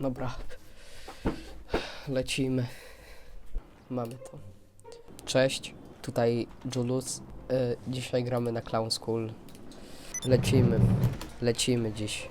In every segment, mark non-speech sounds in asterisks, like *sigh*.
Dobra. Lecimy. Mamy to. Cześć, tutaj Julius. Y, dzisiaj gramy na Clown School. Lecimy. Lecimy dziś.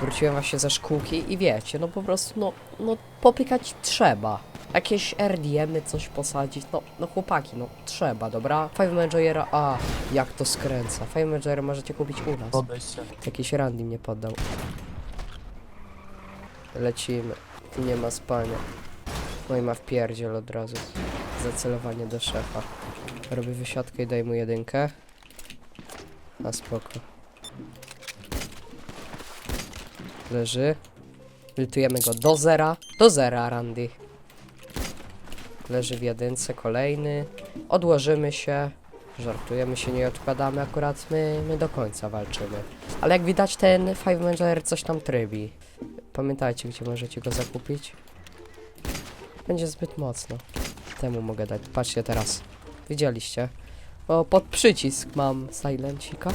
Wróciłem właśnie ze szkółki i wiecie, no po prostu, no, no popykać trzeba. Jakieś RDM-y, coś posadzić, no, no chłopaki, no trzeba, dobra? Five Majora, a jak to skręca. Five Majora możecie kupić u nas. Jakiś randy mnie poddał. Lecimy. Nie ma spania. No i ma wpierdziel od razu. Zacelowanie do szefa. Robię wysiadkę i daj mu jedynkę. Na spoko. Leży. Lutujemy go do zera. Do zera, Randy. Leży w jedynce, kolejny. Odłożymy się. Żartujemy się, nie odkładamy, akurat my, my do końca walczymy. Ale jak widać ten Five Manager coś tam trybi. Pamiętajcie, gdzie możecie go zakupić. Będzie zbyt mocno. Temu mogę dać. Patrzcie teraz. Widzieliście? O, pod przycisk mam silencika.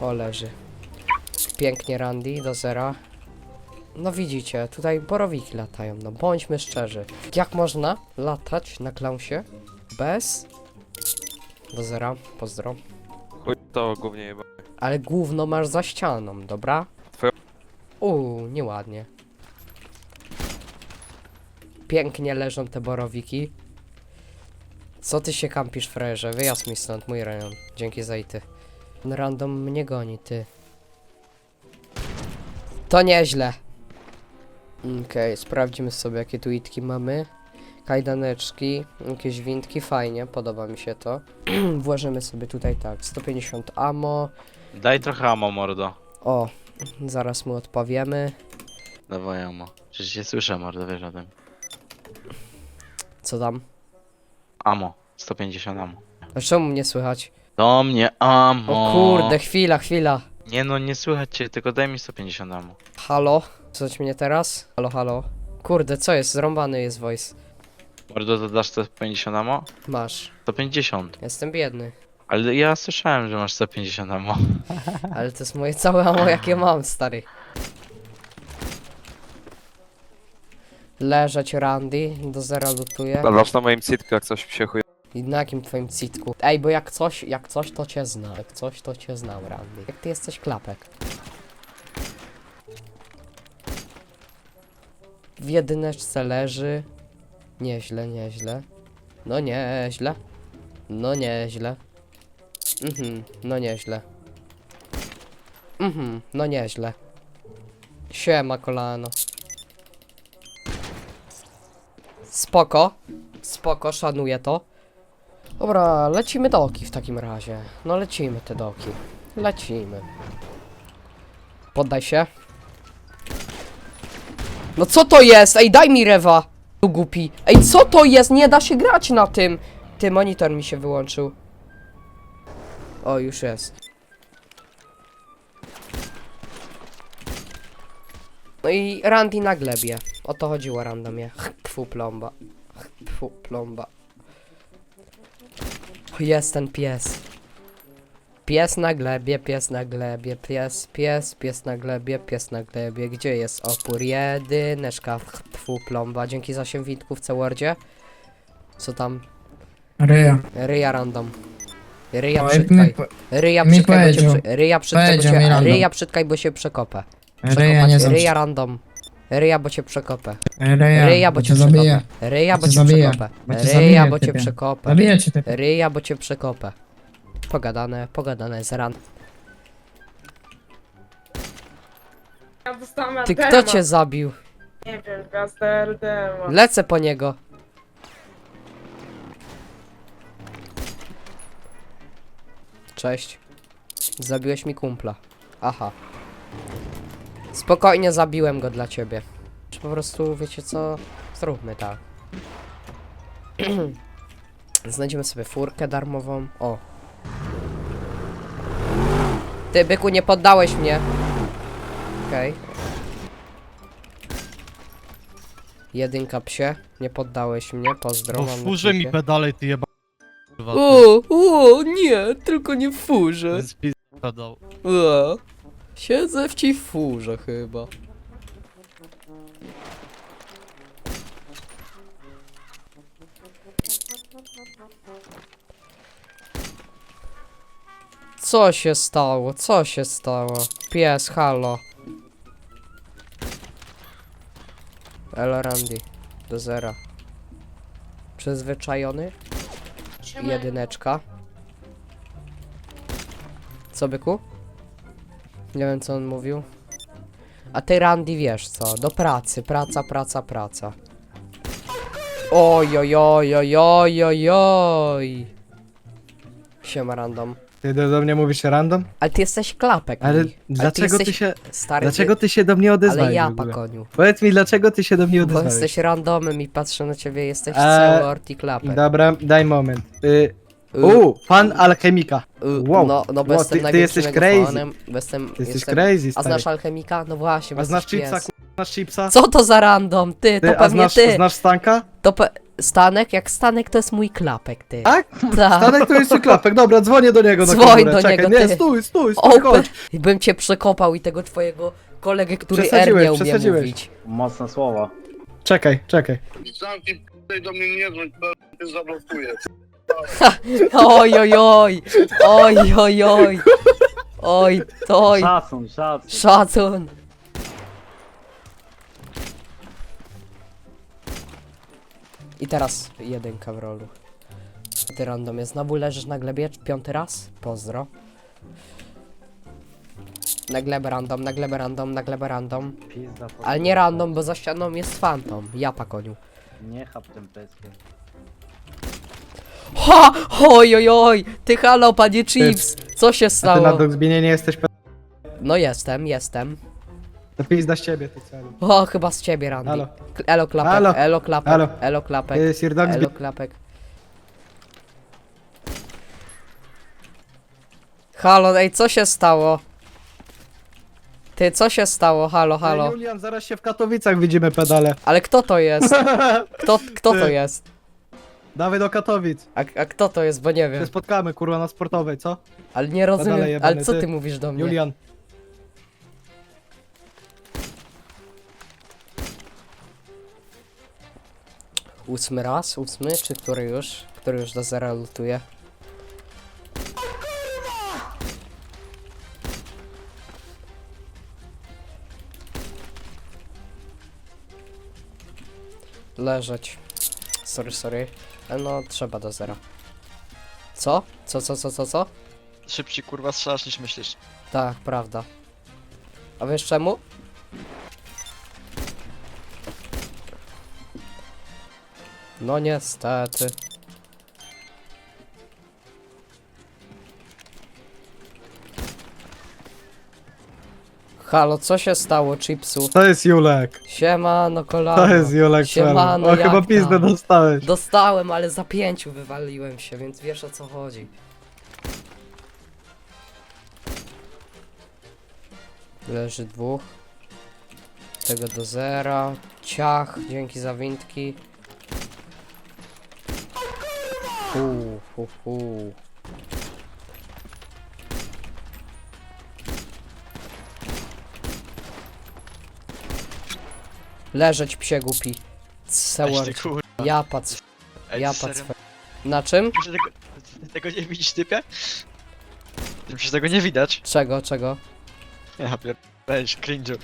O, leży. Pięknie Randy, do zera. No widzicie, tutaj borowiki latają, no bądźmy szczerzy. Jak można latać na klausie bez... Do zera, pozdro. To głównie jeba. Ale gówno masz za ścianą, dobra? Twoja- Uuu, nieładnie. Pięknie leżą te borowiki. Co ty się kampisz, frajerze? Wyjazd mi stąd, mój rejon. Dzięki za ity. Ten Random mnie goni, ty. To nieźle. Okej, sprawdzimy sobie, jakie tu itki mamy. Kajdaneczki, jakieś windki, fajnie, podoba mi się to. *clears throat* Włożymy sobie tutaj tak, 150 ammo. Daj trochę amo, mordo. O, zaraz mu odpowiemy. Dawaj amo. Przecież cię słyszę, mordo, wiesz o tym. Co tam? Amo. 150 amo. A czemu mnie słychać? Do mnie amo. O kurde, chwila, chwila. Nie no, nie słychać cię, tylko daj mi 150 amo. Halo? Słychać mnie teraz? Halo, halo? Kurde, co jest? Zrąbany jest voice. Mordo, to dasz 150 amo? Masz. 150. Jestem biedny. Ale ja słyszałem, że masz 150 amo. *laughs* Ale to jest moje całe amo, jakie mam, stary. Leżeć Randy, do zera lutuję. Zobacz na moim citku, jak coś się chuj. I na jakim twoim citku? Ej, bo jak coś, jak coś to cię zna, jak coś to cię znam, Randy. Jak ty jesteś klapek. W jedyneczce leży. Nieźle, nieźle. No nieźle. No nieźle. Mhm, no nieźle. Mhm, no nieźle. Siema kolano. Spoko. Spoko, szanuję to. Dobra, lecimy doki w takim razie. No lecimy te doki. Lecimy. Poddaj się. No co to jest? Ej, daj mi rewa! Tu głupi. Ej, co to jest? Nie da się grać na tym! Ty, monitor mi się wyłączył. O, już jest. No i Randy na glebie. O to chodziło randomie. Tfu plomba. Tfu plomba. Jest ten pies. Pies na glebie, pies na glebie, pies, pies, pies na glebie, pies na glebie. Gdzie jest opór? Jedyneczka. Tfu plomba. Dzięki za 8 witków w Cewordzie. Co tam? Ryja. Ryja random. Ryja Oj, przytkaj. mi po- Ryja mi przytkaj, bo cię, powiedział. przy- ryja przytkaj, bo Powiedział mi cię, random. ryja przytkaj, bo się przekopę. Ryja nie znam. Ryja random. Ryja, bo cię przekopę. Ryja, Ryja, bo cię zabiję. przekopę. Ryja, bo cię cię zabiję. przekopę. Bo cię Ryja, zabiję, bo cię typie. przekopę. Zabiję cię. Ryja, bo cię przekopę. Pogadane, pogadane z ran. Ja dostałam Ty, kto cię zabił? Nie wiem, gwiazdę Ardema. Lecę po niego. Cześć. Zabiłeś mi kumpla. Aha. Spokojnie zabiłem go dla ciebie. Czy po prostu, wiecie co? Zróbmy tak. *clears throat* Znajdziemy sobie furkę darmową. O. Ty, byku, nie poddałeś mnie. Okej. Jedynka psie, nie poddałeś mnie. Bo mam na wórzę mi pedale, ty jeba... kurwa. O, o, nie, tylko nie w furze. Siedzę w ci furze chyba. Co się stało? Co się stało? Pies, halo. Elo Randy. Do zera. Przyzwyczajony? Jedyneczka. Co byku? Nie wiem co on mówił. A ty Randy wiesz co? Do pracy, praca, praca, praca. Oj, oj, oj, oj, oj, oj, oj. Siema random. Ty do, do mnie mówisz random? Ale ty jesteś klapek. Ale mi. dlaczego ty, jesteś się. Stary, Dlaczego ty, się do mnie odezwałeś? Ale ja, w ogóle? pakoniu. Powiedz mi, dlaczego ty się do mnie Bo odezwałeś? jesteś randomem i patrzę na ciebie, jesteś Eee, cały orti klapek. Dobra, daj moment. Y, Y, u, pan alchemika. y, wow. No, no bo Wow, jestem ty- ty największym jesteś jego crazy. fanem, bo Jestem, Ty jesteś jestem... crazy, A stary. znasz alchemika? No właśnie, bo A znasz jesteś chipsa, pies. ku... znasz chipsa? Co to za random? Ty, to Ty, a pewnie znasz, ty. znasz Stanka? To pe... Stanek? Jak Stanek to jest mój klapek, ty. Tak? Tak. Stanek to jest klapek, dobra, dzwonię do niego na Dzwoń komórę. do Czekaj, niego, nie, ty. stój, stój, stój, Ope... chodź. Bym cię przekopał i tego twojego kolegę, który R Przesadziłeś, nie umie przesadziłeś. mówić. Mocne słowa. Czekaj, czekaj. Zamknij p***, do mnie nie dzwoń, p***, ty zablokujesz. Oj, oj, oj. Oj, oj, oj. *laughs* Oj, to oj. Szacun, szacun. Szacun. I teraz jedynka w rolu. Ty randomie, znowu leżysz na glebie piąty raz? Pozdro. Na glebę random, na glebę random, na glebę random. Pizda po Ale nie random, bo za ścianą jest fantom. Ja pakoniu. Nie chap tym pyskiem. Ha! Oj, oj, oj! Ty halo, panie Chips! Co się A ty na stało? dogzbienie nie jesteś pe... No jestem, jestem. To pizda z ciebie, ty celu. O, chyba z ciebie, Randy. Halo. K- Elo klapek, Halo. elo klapek, Halo. elo klapek, Ty, Sir Dogsby. elo klapek. Halo, ej, co się stało? Ty, co się stało? Halo, halo. Ty, Julian, zaraz się w Katowicach widzimy pedale. Ale kto to jest? *laughs* Kto, kto to Ty. jest? Dawaj do Katowic. A, a kto to jest, bo nie Się wiem. spotkamy, kurwa, na sportowej, co? Ale nie rozumiem, jebane, ale co ty. ty mówisz do mnie? Julian. Ósmy raz? Ósmy? Czy który już? Który już do zera lutuje? Leżeć. Sorry, sorry. E, No, trzeba do zera. Co? Co, co, co, co, co? Szybciej kurwa strzelasz niż myślisz. Tak, prawda. A wiesz czemu? No niestety. Halo, co się stało, Chipsu? To jest Julek. Siemano, kolano. To jest Julek, Siemano, O, jak chyba pizdę dostałeś. Dostałem, ale za pięciu wywaliłem się, więc wiesz o co chodzi. Leży dwóch. Tego do zera. Ciach, dzięki za windki. Hu, hu, hu. Leżeć psie głupi. Całe. Ja patrz. Ej, Ja ty patrz. serio? Na czym? Ty tego, tego nie widzisz typie? Ty Przecież tego nie widać. Czego, czego? Ja pierdolę, cringe'u.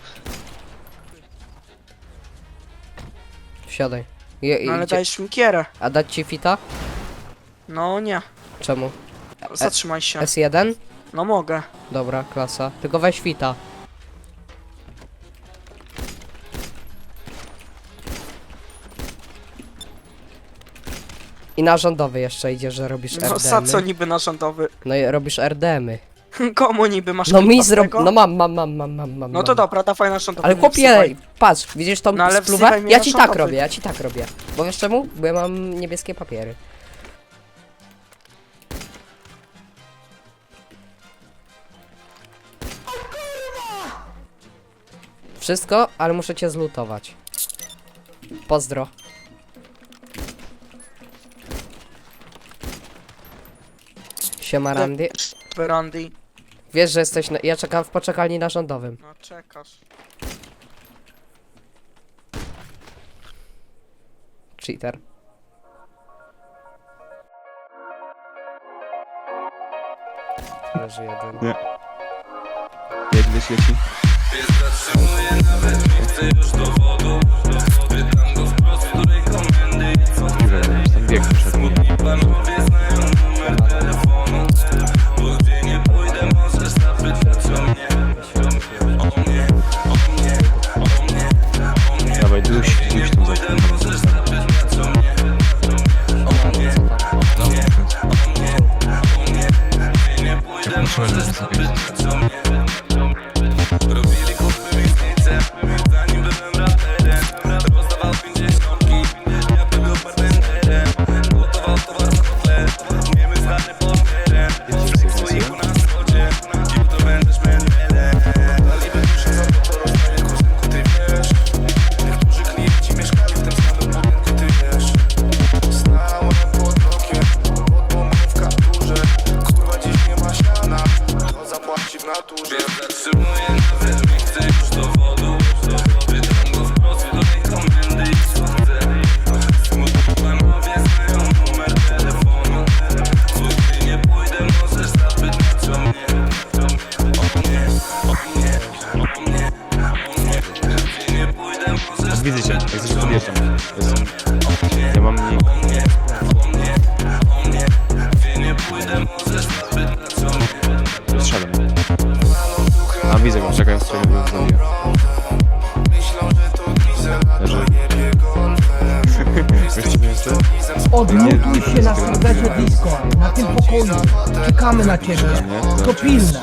Wsiadaj. Je, No ale idzie- dajesz mi kierę. A dać ci fita? No nie. Czemu? Zatrzymaj się. S1? No mogę. Dobra, klasa. Tylko weź fita. I na rządowy jeszcze idzie, że robisz No za co niby na rządowy? No i robisz RDM-y. Komu niby masz No mi klipa z zrób. tego? No mam, mam, mam, mam, mam, mam. No to mam. dobra, dawaj na rządowy. Ale nie chłopie, patrz, widzisz tą No ale spluwę? mnie Ja na ci tak rządowy. robię, ja ci tak robię. Bo wiesz czemu? Bo ja mam niebieskie papiery. Wszystko, ale muszę cię zlutować. Pozdro. Siema Randy. Randy. Wiesz, że jesteś na... Ja czekam w poczekalni na rządowym. No czekasz. Cheater. Leży jeden. Nie. Jak gdzieś leci? Tam bieg przed Dawaj, Widzę Czekamy na ciebie. To pilne.